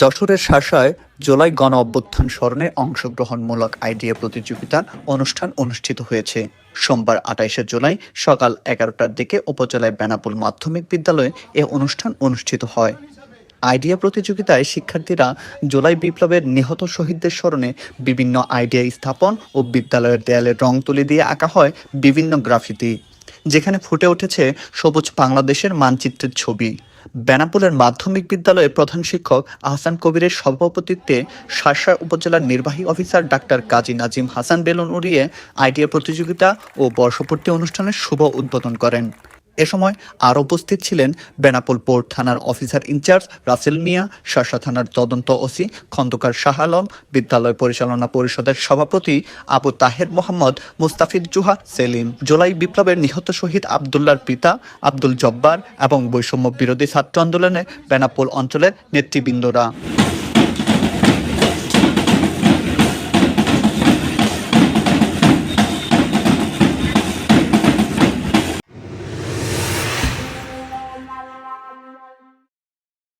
যশোরের শাসায় জুলাই গণ অভ্যুত্থান স্মরণে অংশগ্রহণমূলক আইডিয়া প্রতিযোগিতার অনুষ্ঠান অনুষ্ঠিত হয়েছে। সোমবার আঠাইশে জুলাই সকাল এগারোটার দিকে উপজেলায় বেনাপুল মাধ্যমিক বিদ্যালয়ে এ অনুষ্ঠান অনুষ্ঠিত হয়। আইডিয়া প্রতিযোগিতায় শিক্ষার্থীরা জুলাই বিপ্লবের নিহত শহীদদের স্মরণে বিভিন্ন আইডিয়া স্থাপন ও বিদ্যালয়ের দেয়ালে রং তুলি দিয়ে আঁকা হয় বিভিন্ন গ্রাফিতি। যেখানে ফুটে উঠেছে সবুজ বাংলাদেশের মানচিত্রের ছবি। বেনাপুলের মাধ্যমিক বিদ্যালয়ের প্রধান শিক্ষক আহসান কবিরের সভাপতিত্বে শাসা উপজেলার নির্বাহী officer doctor Kazi Nazim Hasan balloon উড়িয়ে আইডিয়া প্রতিযোগিতা ও বর্ষপূর্তি অনুষ্ঠানের শুভ উদ্বোধন করেন। এ সময় আর উপস্থিত ছিলেন বেনাপোল পোর্ট থানার officer in charge Rasel Mia, শাসা থানার তদন্ত ওসি খন্দকার শাহ আলম, বিদ্যালয় পরিচালনা পরিষদের সভাপতি আবু তাহের মোহাম্মদ মুস্তাফিদ জুহা, সেলিম জুলাই বিপ্লবের নিহত শহীদ আবদুল্লার পিতা আব্দুল জব্বার এবং বৈষম্য বিরোধী ছাত্র আন্দোলনে বেনাপোল অঞ্চলের নেতৃবৃন্দরা।